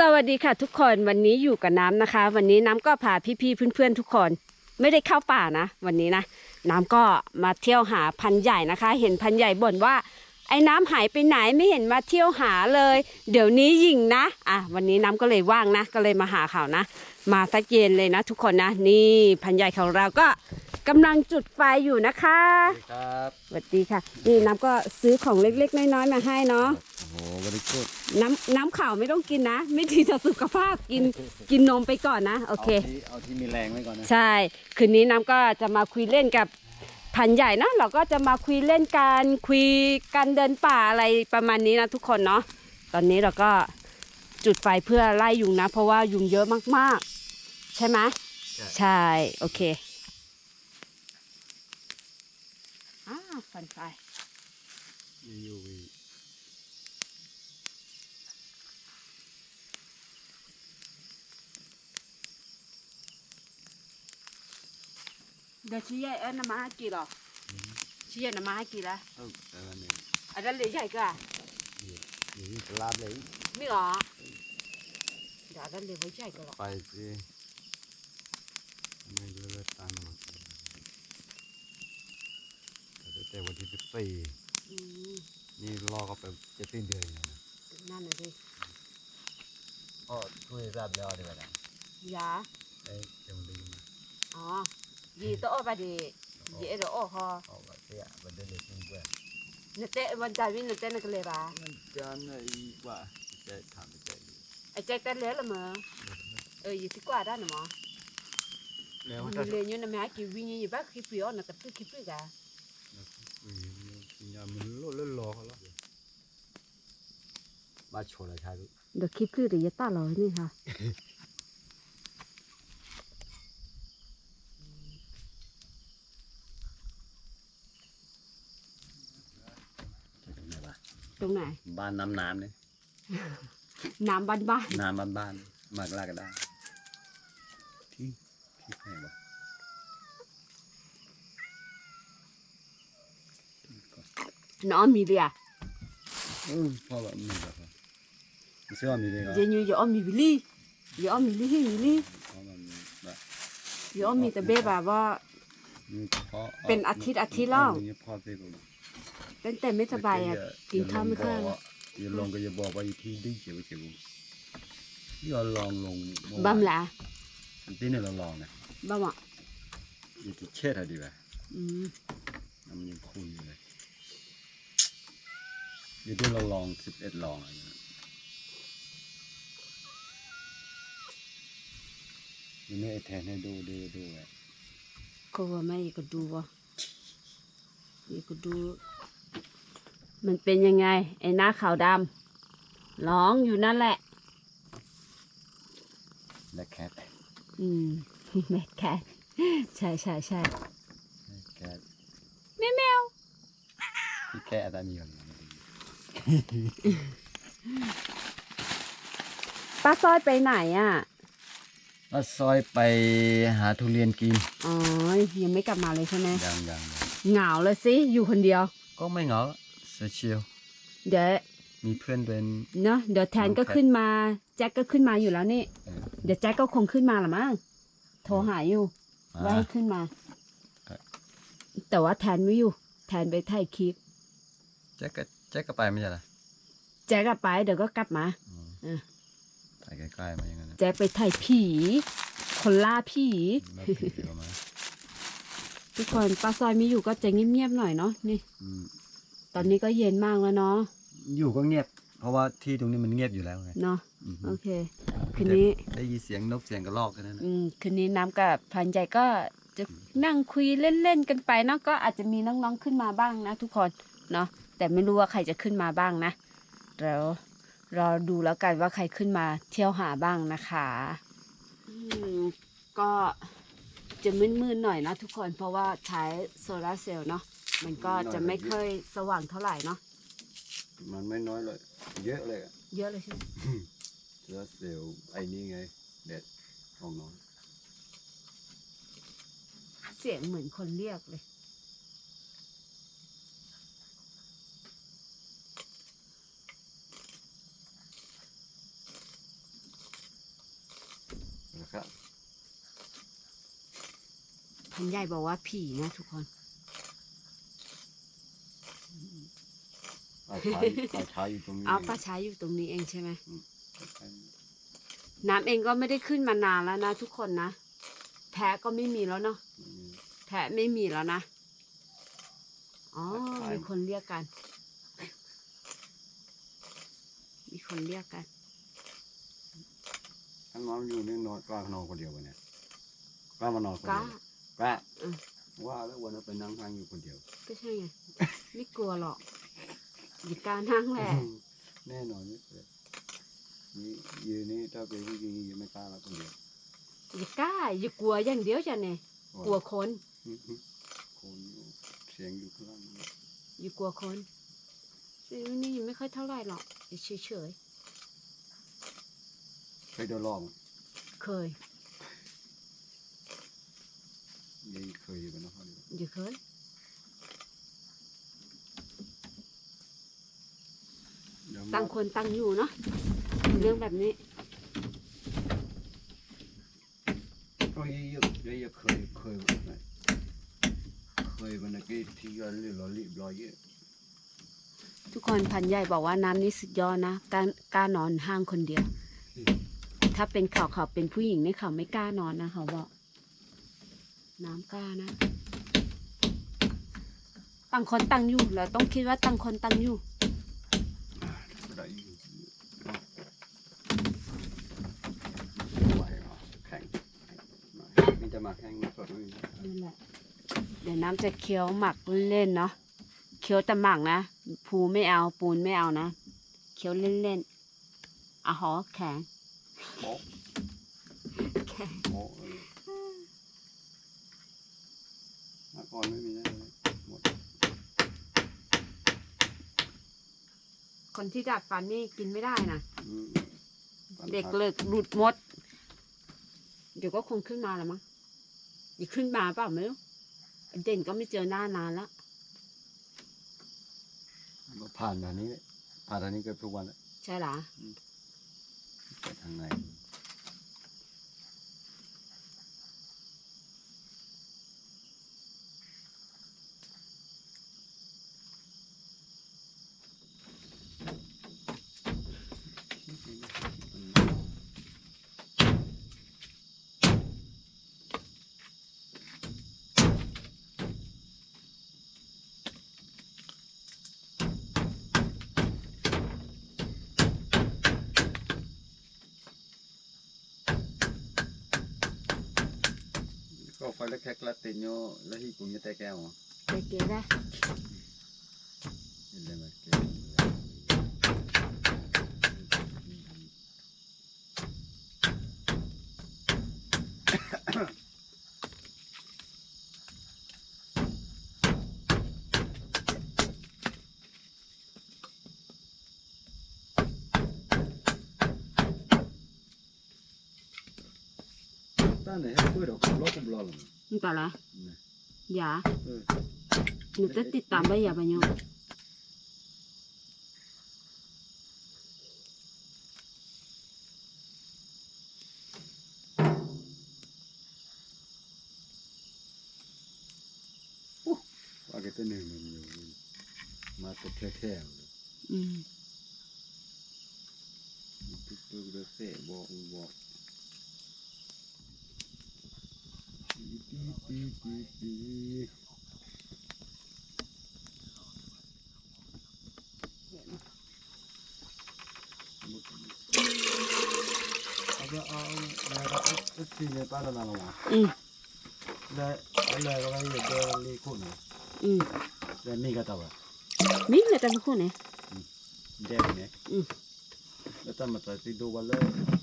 สวัสดีค่ะทุกคนวันนี้อยู่กับน้ำนะคะ วันนี้น้ำก็พาพี่ๆเพื่อนๆทุกคน ไม่ได้เข้าป่านะ วันนี้นะน้ำก็มาเที่ยวหาพันใหญ่นะคะ เห็นพันใหญ่บ่นว่า ไอ้น้ำหายไปไหนไม่เห็นมาเที่ยวหาเลย เดี๋ยวนี้ยิงนะอะวันนี้น้ำก็เลยว่างนะ ก็เลยมาหาเขานะ มาสักเย็นเลยนะ ทุกคนนะ นี่พันใหญ่ของเราก็ กำลังจุดไฟอยู่นะคะครับสวัสดีค่ะ นี่น้ำก็ซื้อของเล็กๆ น้อยๆมาให้เนาะโอ้โหวันนี้กูดน้ำน้ำขาวไม่ต้องกินนะ ไม่ดีต่อสุขภาพกินกินนมไปก่อนนะ โอเคาที่เอาที่มีแรงไว้ก่อนนะ ใช่ คืนนี้น้ำก็จะมาคุยเล่นกับพันใหญ่นะ เราก็จะมาคุยเล่นกันคุยกันเดินป่าอะไรประมาณนี้นะทุกคนเนาะตอนนี้เราก็จุดไฟเพื่อไล่ยุงนะ เพราะว่ายุงเยอะมากๆ ใช่ไหมใช่ โอเค อ่าฟันไฟมีอยู่อีกเดี๋ยวชี้ใหญ่เอ็นน้ำมาให้กี่หรอชี้ให แต่วันที่สิบสี่อืมนี่รอก็ไปจะสิ้นเดือนแล้วนะนั่นน่ะดิก็ช่วยรับแล้วดีกว่านะยาเอ้ยเดี๋ยวมันดึงมาอ๋อยีโตะไปดิยีเอโดโอคอเอาไว้เสียมันเดินเลยทิ้งเพื่อนเนเตะวันใจวินเนเตะนักเลยปะมันจะไหนว่าจะถามจะดีไอ้แจ็คเต้นเลี้ยละมั้งเออยี่สิบกว่าได้หนอมั้งแล้วมันถ้าเลี้ยอยู่นะแม่กี่วิญญาณอยู่บ้าคิดเปรี้ยวนะกับตื้อคิดเปรี้ยวกัน ba chỗ là thay เดี๋ยวคิดเปรี้ยวเดี๋ยวจะตาเรานี่ค่ะตรงไหนบ้านน้ำน้ำเนี่ยน้ำบ้านบ้านน้ำบ้านบ้านมากลากก็ได้ที่ที่ไหนวะน้องมีเดียอืมพ่อแบบมีแบบว่าไม่ใช่ว่ามีเลยเหรอเจนอยู่อย่าอ้อมมีวิลลี่อย่าอ้อมมีลี่ให้วิลลี่พ่อแบบมีแบบอย่าอ้อมมีแต่เบ้แบบว่ามีพ่อเป็นอาทิตย์อาทิตย์แล้วมีพ่อเต้กูตั้งแต่ไม่สบายอะกินข้าวไม่ค่อยแล้วอย่าลงก็อย่าบอกว่าอีที่ดิ้งเฉียวเฉียวอย่าลองลงเอวานบ้ามละอันที่เนี่ยเราลองนะบ้ามอะอย่าที่เช็ดอะไรดีกว่าอืมน้ำยังคุ้นอยู่เลยเดี๋ยวที่เราลองสิบเอ็ดลองอะไร นี่ไม่ไอ้แทนให้ดูดูดูไว้ก็ว่าไม่ก็ดูวะนี่ก็ดู มันเป็นยังไง ไอ้หน้าขาวดำร้องอยู่นั่นแหละและแคทอืมแมทแคทใช่ใช่ใช่และแคทแมวแมวที่แค่อาจารย์มีอยู่ป้าซอยไปไหนอะ ก็ซอยไปหาทุเรียนกินอ๋อยังไม่กลับมาเลยใช่ไหมยังยังยังเหงาเลยสิอยู่คนเดียว ก็ไม่เหงาเชียวเดี๋ยวมีเพื่อนเป็นเนาะเดี๋ยวแทนก็ขึ้นมา แจ็คก็ขึ้นมาอยู่แล้วนี่เออเดี๋ยวแจ็คก็คงขึ้นมาละมั้งโทรหาอยู่ว่าให้ขึ้นมาเออแต่ว่าแทนไม่อยู่ แทนไปถ่ายคลิปแจ็คก็แจ็คก็ไปไม่ใช่เหรอแจ็คกลับไปเดี๋ยวก็กลับมาอืมเออไป ใกล้ๆมาอย่างนั้นนะแจ็คไปถ่ายผี คนล่าผีแล้วผีก็มาทุกคนป้าซอยไม่อยู่ก็จะเงียบๆหน่อยเนาะนี่ อืมตอนนี้ก็เย็นมากแล้วเนาะอยู่ก็เงียบ เพราะว่าที่ตรงนี้มันเงียบอยู่แล้วไงเนาะอือฮึโอเค คืนนี้ ได้ยินเสียงนกเสียงกระรอกแค่นั้นนะอืมคืนนี้น้ำกับพันใจก็จะนั่งคุยเล่นๆกันไปเนาะก็อาจจะมีน้องๆขึ้นมาบ้างนะ ทุกคนเนาะแต่ไม่รู้ว่าใครจะขึ้นมาบ้างนะแล้ว รอดูแล้วกันว่าใครขึ้นมาเที่ยวหาบ้างนะคะอืมก็จะมืดๆหน่อยนะทุกคนเพราะว่าใช้โซลาร์เซลล์เนาะมันก็จะไม่ค่อยสว่างเท่าไหร่เนาะมันไม่น้อยเลย เยอะเลยอะเยอะเลยใช่ไหมเสือเซลล์ไอ้นี่ไงเด็ดของน้อยเสียงเหมือนคนเรียกเลย พันใหญ่บอกว่าผีนะทุกคน ป่าช้าป่าช้าอยู่ตรงนี้เอาป้าช้าอยู่ตรงนี้เองใช่ไหมป่าช้าอยู่น้ำเองก็ไม่ได้ขึ้นมานานแล้วนะทุกคนนะ แพะก็ไม่มีแล้วเนาะตรงนี้แพะไม่มีแล้วนะ อ๋อใช่มีคนเรียกกัน มีคนเรียกกันถ้าน้องอยู่นี่นอนกล้านอนคนเดียววะเนี่ยกล้ามานอนคนกล้าเดียว กล้าอืมว่าแล้ววันนั้นไปนั่งฟังอยู่คนเดียวก็ใช่ไง ไม่กลัวหรอกอย่ากล้านั่งแหละแน่นอนนี่เลยนี่ยืนนี่ถ้าเป็นผู้หญิงยังไม่กล้าแล้วคนเดียวอย่ากล้าอย่ากลัวอย่างเดียวจ้ะเนี่ยกลัวคนอืมคนอยู่เสียงอยู่ข้างล่างอย่ากลัวคนชีวิตนี้ยังไม่ค่อยเท่าไหร่หรอกอย่าเฉยเฉยเคยโดนหลอกไหมๆเคย ยังเคยอยู่กันนะครับอย่าเคยเดี๋ยวต่างคนต่างอยู่เนาะเรื่องแบบนี้ก็ยังยังยังเคยเคยแบบไหนเคยวันนั้นก็ที่ย้อนเรื่องรอรีบรอเยอะทุกคนพันใหญ่บอกว่าน้ำนี่สุดยอดนะกล้ากล้านอนห้างคนเดียว ถ้าเป็นเขาเขาเป็นผู้หญิงเนี่ยเขาไม่กล้านอนนะเขาบอก น้ำกล้านะ ต่างคนต่างอยู่เราต้องคิดว่าต่างคนต่างอยู่ได้อยู่ไหวเหรอแข็งมันจะมาแข่งสดไม่มีนั่นแหละ เดี๋ยวน้ำจะเคี้ยวหมักเล่นเนาะ เคี้ยวแต่หมักนะ ภูไม่เอาปูนไม่เอานะ เคี้ยวเล่นๆอะหอแข็งแข็ง โป๊ะเลยเมื่อก่อนไม่มีนะหมดคนที่ดัดฟันนี่กินไม่ได้นะอืมเด็กเลิกหลุดหมด เดี๋ยวก็คงขึ้นมาแล้วมั้งอีกขึ้นมาเปล่าไม่รู้ไอ้เด่นก็ไม่เจอหน้านานแล้วก็ผ่านอันนี้ผ่านอันนี้เกือบทุกวันแล้วใช่หรอไปทางไหน ก็ไปแล้วแค่กระเตนโยแล้วที่กูจะแต่แก้วอะไปเกได้เห็ นไหมแก้วตั้งไหนให้คุยดอกล้อกุบล้อหรอนี่ก่อนละเนี่ยอย่าเออหนูจะติดตามไปอย่าไปโยงว่าแกตัวหนึ่งมันอยู่มาตัวแท้ๆเลยอืมตุ๊กตุ๊กเดือดเสะบอกบอก တီတီတီအဲ့အောင်အဲ့ဒီနေပါလာလာမှာအင်းလဲလဲရောင်းရဲ့တော်လေးခုနေအင်းလဲမိကတော့ပါမိလည်းတခုနေတဲ့နေအင်းလက်မတတိတော့လည်း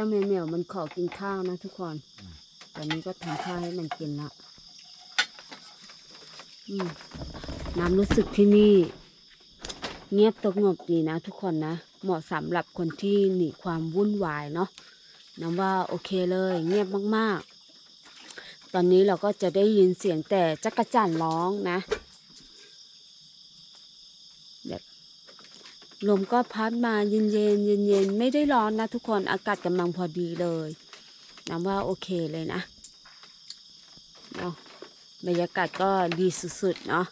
จ้าแมวเหมียวมันขอกินข้าวนะทุกคน ตอนนี้ก็ทำข้าวให้มันกินละอืมน้ำรู้สึกที่นี่ เงียบสงบดีนะทุกคนนะ เหมาะสำหรับคนที่หนีความวุ่นวายเนาะน้ำว่าโอเคเลย เงียบมากๆ ตอนนี้เราก็จะได้ยินเสียงแต่จักรจั่นร้องนะแบบ ลมก็พัดมาเย็นเย็นเย็นเย็นไม่ได้ร้อนนะทุกคนอากาศกำลังพอดีเลยน้ำว่าโอเคเลยนะเนาะบรรยากาศก็ดีสุดๆเนาะ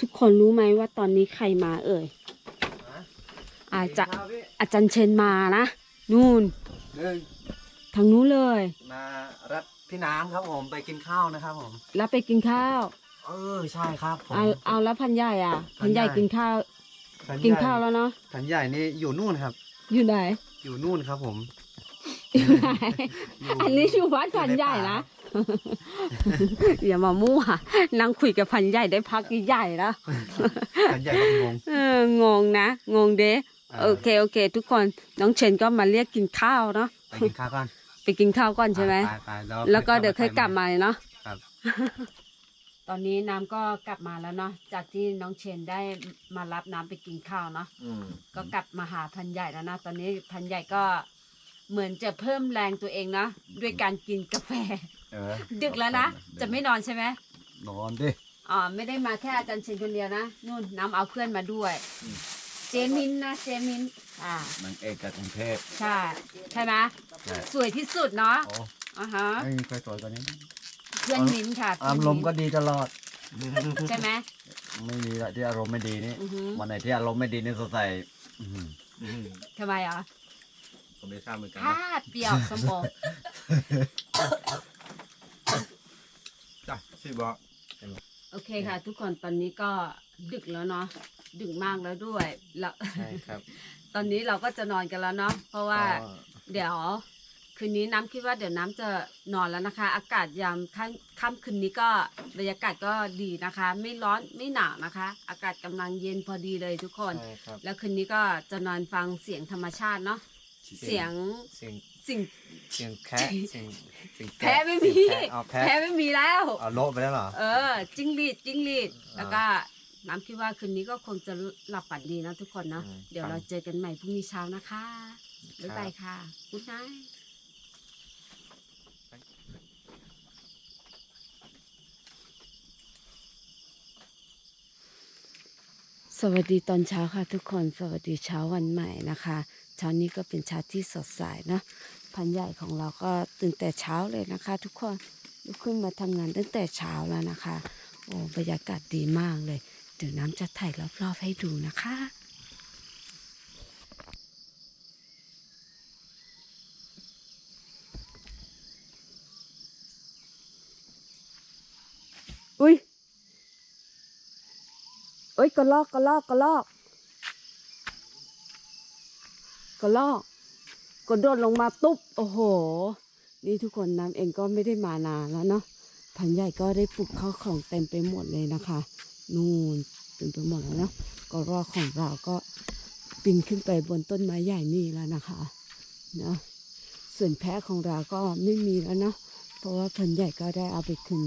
ทุกคนรู้ไหมว่าตอนนี้ใครมาเอ่ย อาจจะอาจารย์เชนมานะ นู่นหนึ่งทางนู้นเลย มารับพี่น้ำครับผมไปกินข้าวนะครับผมแล้วไปกินข้าว เออใช่ครับผมเอาเอาแล้วพันใหญ่อะ พัพันนใหใหญ่ญ่กินข้าวพันกินใหญ่ข้าวแล้วเนาะ พันใหญ่นี่อยู่นู่นครับ อยู่ไหน อยู่นู่นครับผม อยู่ไหนอยู่อันนี้อยู่วัดพันใหญ่นะ อย่ามามั่วนั่งคุยกับพันใหญ่ได้พักใหญ่แล้วพันใหญ่ก็งงเอองงนะ งงเด้อ่าโอเคโอเค ทุกคนน้องเชนก็มาเรียกกินข้าวเนาะไปกินข้าวก่อนไปกินข้าวก่อนใช่ไหมปปแล้วแล้วก็เดี๋ยวค่อยกลับมาเนาะครับตอนนี้น้ำก็กลับมาแล้วเนาะจากที่น้องเชนได้มารับน้ำไปกินข้าวเนาะอืมก็กลับมาหาพันใหญ่แล้วนะตอนนี้พันใหญ่ก็เหมือนจะเพิ่มแรงตัวเองเนาะด้วยการกินกาแฟ เออดึกแล้วนะ จะไม่นอนใช่ไหมนอนดิอ๋อไม่ได้มาแค่อาจารย์เชนคนเดียวนะนู่นน้ำเอาเพื่อนมาด้วยอืมเจมินนะเจมินอ่านางเอกจากกรุงเทพใช่ใช่ไหมใช่สวยที่สุดเนาะโอ้อ่าฮะไม่มีใครสวยกว่านี้ เพื่อนมินค่ะเพื่อาอนรมิ้มนณ์ก็ดีตลอดใช่ไหมไม่มีละที่อารมณ์ไม่ดีนี่อือหือวันไหนที่อารมณ์ไม่ดีนี่สดใสอื้อหือทำไมอะก็ไม่ทราบเหมือนกันถ้านะเปรี้ยวสมองจ้ะ สิบอกโอเคค่ะ ทุกคนตอนนี้ก็ดึกแล้วเนาะดึกมากแล้วด้วยแล้วใช่ครับ ตอนนี้เราก็จะนอนกันแล้วเนาะเพราะว่าก็เดี๋ยวคืนนี้น้ำคิดว่าเดี๋ยวน้ำจะนอนแล้วนะคะ อากาศยามค่ำค่ำคืนนี้ก็บรรยากาศก็ดีนะคะ ไม่ร้อนไม่หนาวนะคะ อากาศกำลังเย็นพอดีเลยทุกคน ใช่ครับ แล้วคืนนี้ก็จะนอนฟังเสียงธรรมชาติเนาะเสียงเสียง สิ่งเสียงแคะเสียงเสียงแพ้ไม่มีเสียงแพะเอาแพ้แพ้ไม่มีแล้ว เอาโละไปแล้วเหรอ เออ จิ้งหรีดจิ้งหรีดอ่าแล้วก็น้ำคิดว่าคืนนี้ก็คงจะหลับฝันดีนะทุกคนเนาะอืมเดี๋ยวครับเราเจอกันใหม่พรุ่งนี้เช้านะคะบ๊ายครับบายค่ะกุ๊ดไนสวัสดีตอนเช้าค่ะทุกคนสวัสดีเช้าวันใหม่นะคะ เช้านี้ก็เป็นเช้าที่สดใสนะ พันใหญ่ของเราก็ตื่นแต่เช้าเลยนะคะ ทุกคนลุกขึ้นมาทำงานตั้งแต่เช้าแล้วนะคะ โอ้บรรยากาศดีมากเลย เดี๋ยวน้ำจะถ่ายรอบๆให้ดูนะคะอุ้ยเอ้ยกระลอกกระลอกกระลอกกระลอก กระโดดลงมาตุ๊บโอ้โห นี่ทุกคนน้ำเองก็ไม่ได้มานานแล้วเนาะพันใหญ่ก็ได้ปลูกข้าวของเต็มไปหมดเลยนะคะ นู่นเต็มไปหมดแล้วเนาะก็รอของเราก็ปีนขึ้นไปบนต้นไม้ใหญ่นี่แล้วนะคะเนาะส่วนแพะของเราก็ไม่มีแล้วเนาะเพราะว่าพันใหญ่ก็ได้เอาไปคืน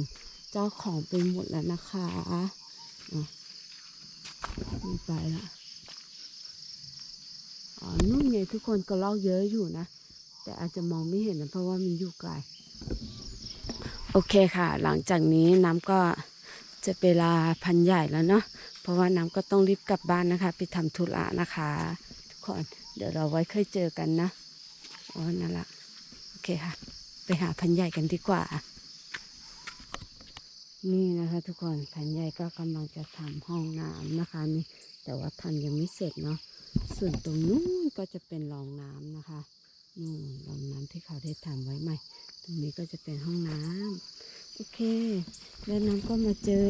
เจ้าของไปหมดแล้วนะคะอะไปละอ๋อนู่น ทุกคนก็ลอกเยอะอยู่นะ แต่อาจจะมองไม่เห็นนะเพราะว่ามันอยู่ไกล โอเคค่ะ หลังจากนี้น้ำก็จะเวลาพันใหญ่แล้วเนาะ เพราะว่าน้ำก็ต้องรีบกลับบ้านนะคะ ไปทำธุระนะคะ ทุกคน เดี๋ยวเราไว้ค่อยเจอกันนะ อ๋อ นั่นละโอเคค่ะ ไปหาพันใหญ่กันดีกว่า นี่นะคะ ทุกคน พันใหญ่ก็กำลังจะทำห้องน้ำนะคะนี่ แต่ว่าทำยังไม่เสร็จเนาะ ส่วนตรงนู้นก็จะเป็นรองน้ำนะคะนู่นรองน้ำที่เขาได้ทำไว้ใหม่ ตรงนี้ก็จะเป็นห้องน้ำโอเค แล้วน้ำก็มาเจอ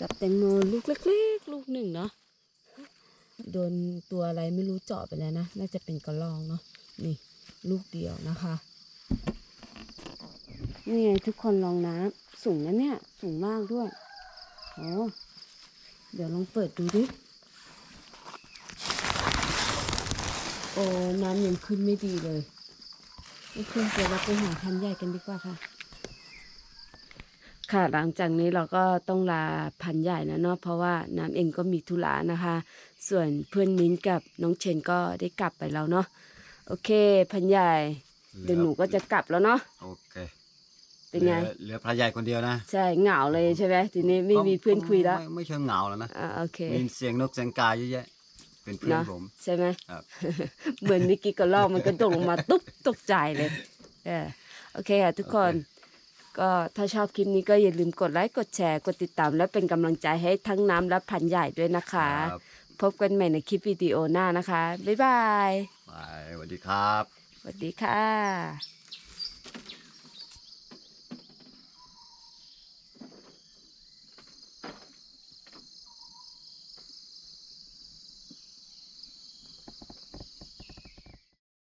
กับแตงโมลูกเล็กๆ ลูกหนึ่งเนาะโดนตัวอะไรไม่รู้เจาะไปแล้วนะ น่าจะเป็นกระรองเนาะนี่ลูกเดียวนะคะนี่ไงทุกคนลองน้ำสูงนะเนี่ย สูงมากด้วยโอ้เดี๋ยวลองเปิดดูดิ อ้น้ำยังขึ้นไม่ดีเลยโอเคเดี๋ยวเราไปหาพันธุ์ใหญ่กันดีกว่าค่ะ ค่ะหลังจากนี้เราก็ต้องลาพันธุ์ใหญ่นะเนาะเพราะว่าน้ำเองก็มีธุระนะคะ ส่วนเพื่อนมิ้นกับน้องเชนก็ได้กลับไปแล้วเนาะโอเค พันธุ์ใหญ่ เดี๋ยวหนูก็จะกลับแล้วเนาะโอเคเป็นไงหลือเหลือพระใหญ่คนเดียวนะ ใช่เหงาเลยใช่ไหมทีนี้ไม่มีเพื่อนคุยแล้ว ไม่ไม่เชิงเหงาแล้วนะอ่าโอเคมีเสียงนกเสียงกาเยอะแยะ เป็นเพื่อนเนาะผมใช่ไหมครับเหมือนเมิกกี้ก็ลอกมันก็ตกลงมาตุ๊บตกใจเลยเออโอเคค่ะทุกคนก็ถ้าชอบคลิปนี้ก็อย่าลืมกดไลค์กดแชร์กดติดตาม และเป็นกำลังใจให้ทั้งน้ำและพันธุ์ใหญ่ด้วยนะคะครับพบกันใหม่ในคลิปวิดีโอหน้านะคะ บ๊ายบายไปสวัสดีครับสวัสดีค่ะ